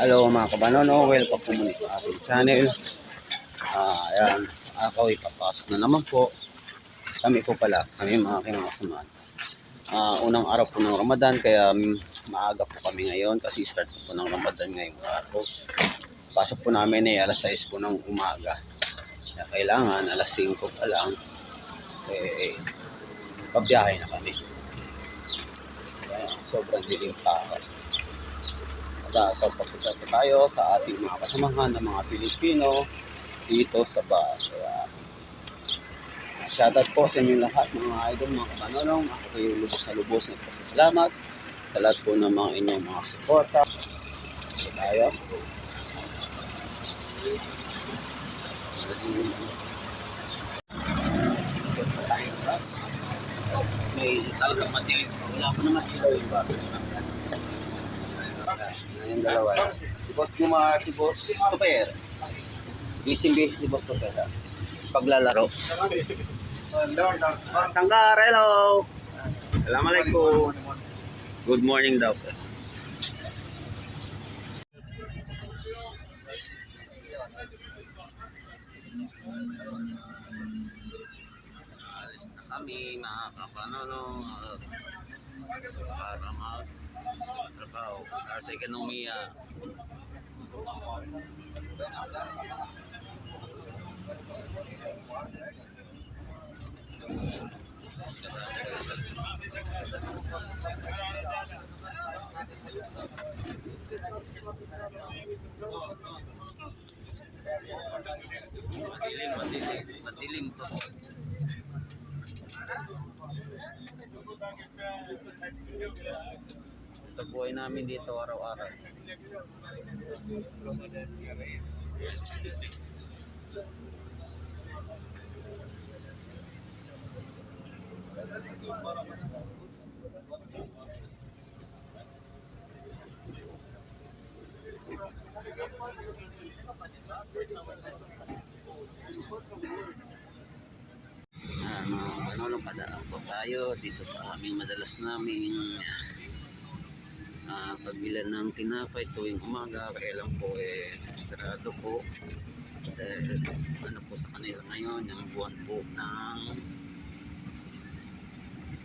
Hello mga kabanono, welcome po muli sa ating channel. Ah, ayan, ako ipapasok na naman po. Kami po pala, kami mga kinakasamahan. Ah, unang araw po ng Ramadan, kaya maaga po kami ngayon kasi start po, ng Ramadan ngayong araw. Pasok po namin ay alas 6 po ng umaga. Kaya kailangan alas 5 pa lang, eh, pabiyahe na kami. Kaya sobrang dilim pa ako. Po tayo sa ating mga kasamahan ng mga Pilipino dito sa bus. Kaya, shoutout po sa inyong lahat mga idol, mga kamanonong. Ako yung lubos na lubos na salamat sa lahat po ng mga inyong mga suporta. Ito tayo. Ito pa tayong bus. May talagang matilig. Wala pa naman ilaw yung bus. Yung dalawa. Si Boss Juma, si Boss Tuper. Busy-busy si Boss Tuper. ha? Paglalaro. Sangkar, hello! Assalamualaikum. Good morning daw. Alis na kami, mga kapanonong. Para mag para sa ekonomiya. Madilim, madilim, madilim po. Ito buhay namin dito araw-araw. Ah, ano, padaan po tayo dito sa aming madalas naming ah, pagbilan ng tinapay tuwing umaga kaya lang po eh sarado po. Dahil ano po sa kanila ngayon yung buwan po ng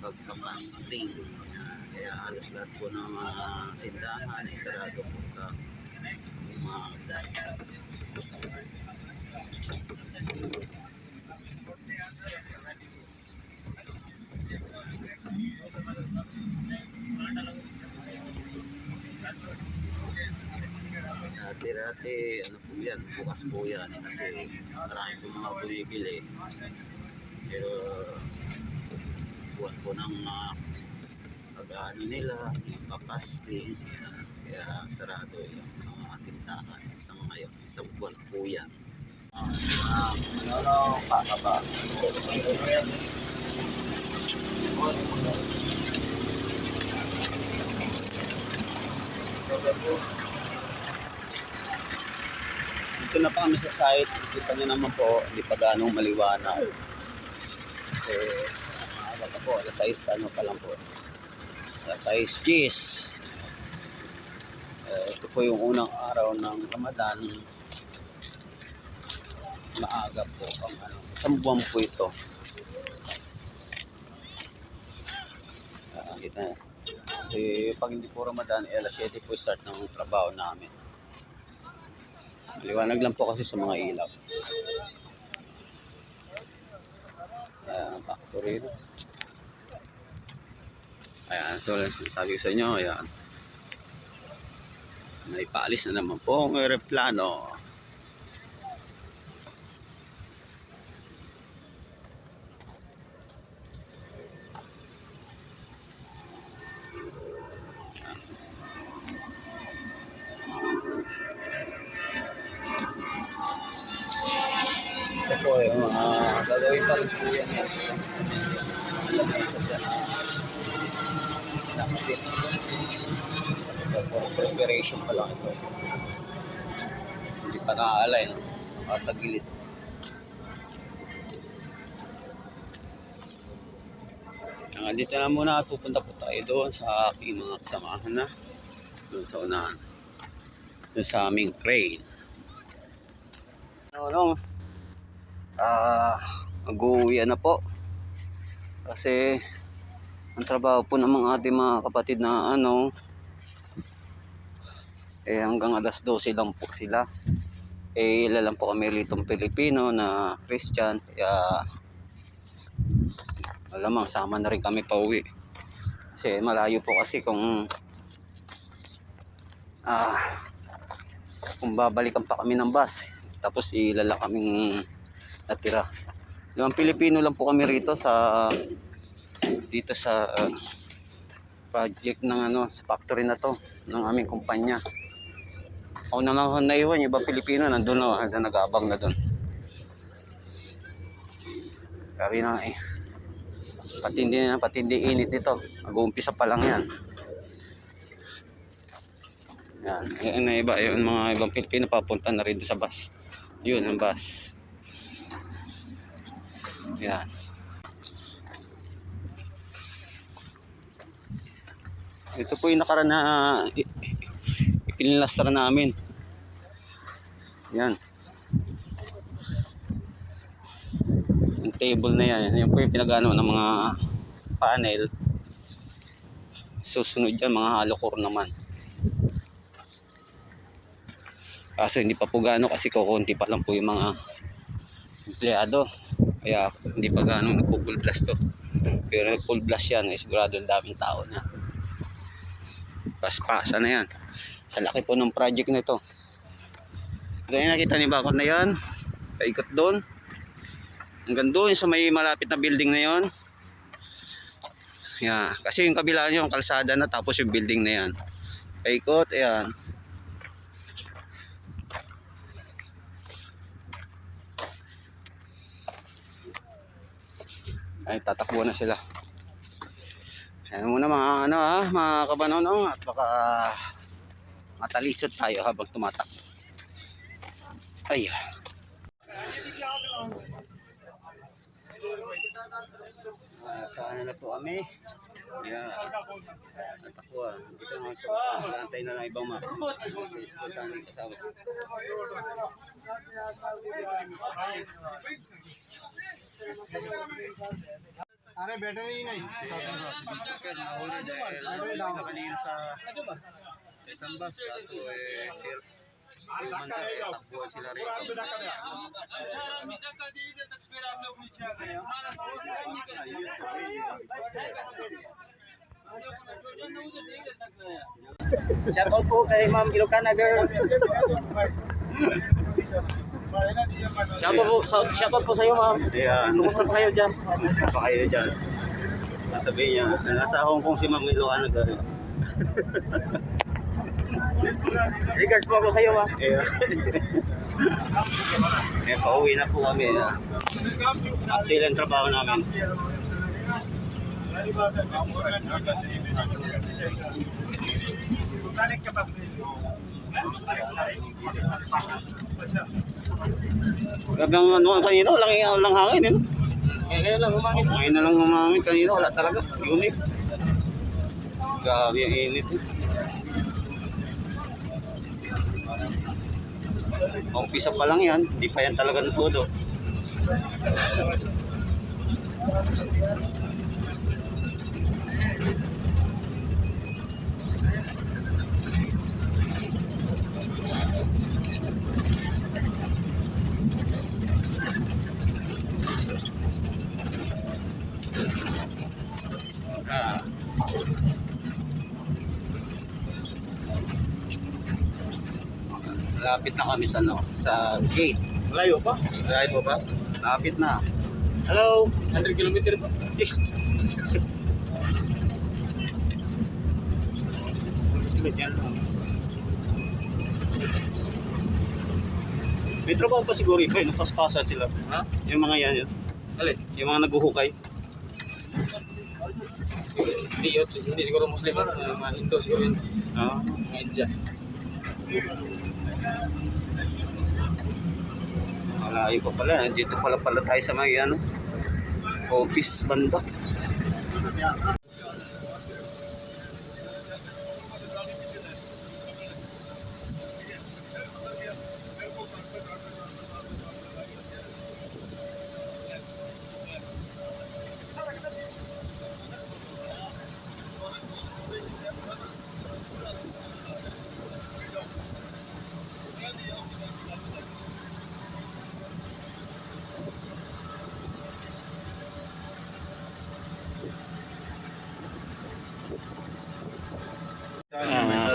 pagkapasting kaya halos lahat po ng mga tindahan ay sarado po sa umaga Dati-dati, ano po yan, bukas po yan kasi marami po mga bumibili. Pero buwan po ng uh, pag-ano nila, yung papasting, kaya sarado yung mga tindahan isang ngayon, isang buwan po yan. Ah, ano, kakaba. Dito na pa kami sa site. Kita nyo naman po, hindi pa ganong maliwanag. Kasi, maaga pa po, alas 6, ano pa lang po. Alas 6, cheese. Eh, ito po yung unang araw ng Ramadan. Maaga po, ang ano, isang buwan po ito. Ah, kita na. Kasi pag hindi po Ramadan, eh, alas 7 po start ng trabaho namin. Maliwanag lang po kasi sa mga ilaw. Ayan, ang factory. no? Ayan, ito lang sabi ko sa inyo. Ayan. May paalis na naman po ang aeroplano. Po yung uh, gagawin pa rin po yan. Alam mo isa dyan. Nakapit. Ito po, preparation pa lang ito. Hindi pa nakaalay, no? Nakatagilid. Ah, dito na muna at pupunta po tayo doon sa aking mga kasamahan na doon sa unahan. dun sa aming crane. Ano, ano, ah, mag-uwi na po. Kasi, ang trabaho po ng mga ating mga kapatid na ano, eh hanggang alas 12 lang po sila. Eh, ilan lang po kami ritong Pilipino na Christian. Kaya, alamang sama na rin kami pauwi. Kasi malayo po kasi kung ah kung babalikan pa kami ng bus tapos ilala kaming natira. Yung Pilipino lang po kami rito sa dito sa ah, project ng ano sa factory na to ng aming kumpanya. Ako na lang naiwan, ibang Pilipino nandun na, nandun nag-aabang na doon. Sabi na eh, patindi na, patindi init dito. Mag-uumpisa pa lang yan. Yan, yan na iba, yung mga ibang Pilipino papunta na rin sa bus. Yun ang bus. Yan. Ito po yung nakaraan na ipinilastra namin. Yan. Yung table na yan, yan po yung pinagano ng mga panel. Susunod yan, mga hollow core naman. Kaso hindi pa po gano kasi kukunti pa lang po yung mga empleyado. Kaya hindi pa gano nagpo-full blast to. Pero full blast yan, eh, sigurado ang daming tao na. Paspasa na yan. Sa laki po ng project na ito. Kaya nakita ni Bakot na yan. Paikot doon. Hanggang doon sa may malapit na building na yon. Yan. Kasi yung kabila nyo, yung kalsada na tapos yung building na yan. Paikot, ayan. Ay, tatakbo na sila. Ayan muna mga ano ha, mga kabanonong at baka matalisod tayo habang tumatak. Ay. Ah, saan na po kami? Yeah. At ako ah, dito nga sa Lantay na lang ibang mga kasama. Sa isko saan yung kasama. अरे बैठे ही नहीं Nahuli dahil na kanina sa isang bus kaso eh sir Kumanda eh takbuhan sila rito. Shout out po kay Ma'am Ilocana girl. Shout out po, shout out po sa iyo Ma'am. Ayan. Kumusta pa kayo diyan? pa kayo dyan. Sabihin niya, nasa Hong Kong si Ma'am Ilocana gano'n. Regards po ako sa iyo Ma'am. Eh, eh, pauwi na po kami. ah. Update ang trabaho namin. Grabe ang ano kanina, walang, walang hangin. Eh. no? Ngayon lang umangin. Ngayon na lang umangin kanina, wala talaga. Unit. Grabe ang init. Eh. Umpisa pa lang yan, hindi pa yan talaga. Ah. Lapit na kami sa ano, sa gate. Layo pa. Kaya mo ba? Lapit na. Hello? 100 kilometer pa. Yes. May trabaho pa siguro iba, eh, napaspasan sila. Ha? Yung mga yan, yun. Alin? yung mga naghuhukay. Hindi yun. Hindi siguro Muslim. ah. Mga Hindu siguro yun. Ah. Mga India. Malayo pa pala. Dito pala pala tayo sa may ano, office banda.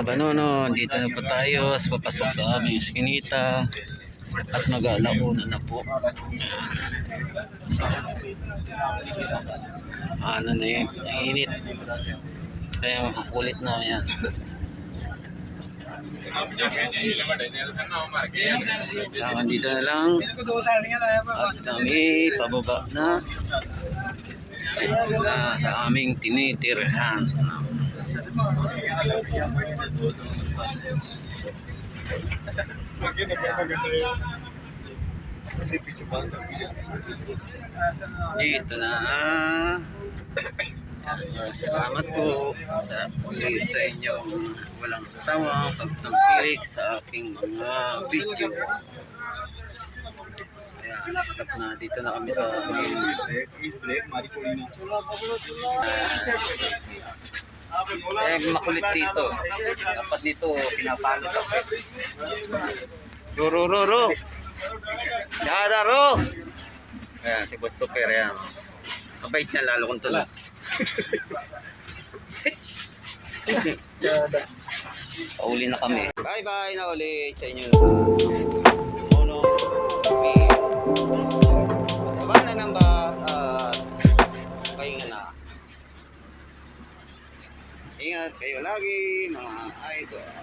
Mga kabanono, dito na po tayo papasok sa aming skinita at mag-alauna na po. Ano na yun, init. Kaya makakulit na yan. Kaya dito na lang at kami pababa na na sa aming tinitirhan. Dito na. Salamat po sa ulit sa inyong walang sawang pagtangkilik sa aking mga video. Ayan, stop na. Dito na kami sa is break, mari Polino. Eh, makulit dito. Dapat dito, pinapalo sa Ro, ro, ro, ro. Dada, ro. Ayan, si Boss Tupper, yan. Mabait niya, lalo kong tulad. Pauli na kami. Bye-bye na ulit sa inyo. Ingat kayo lagi mga idol.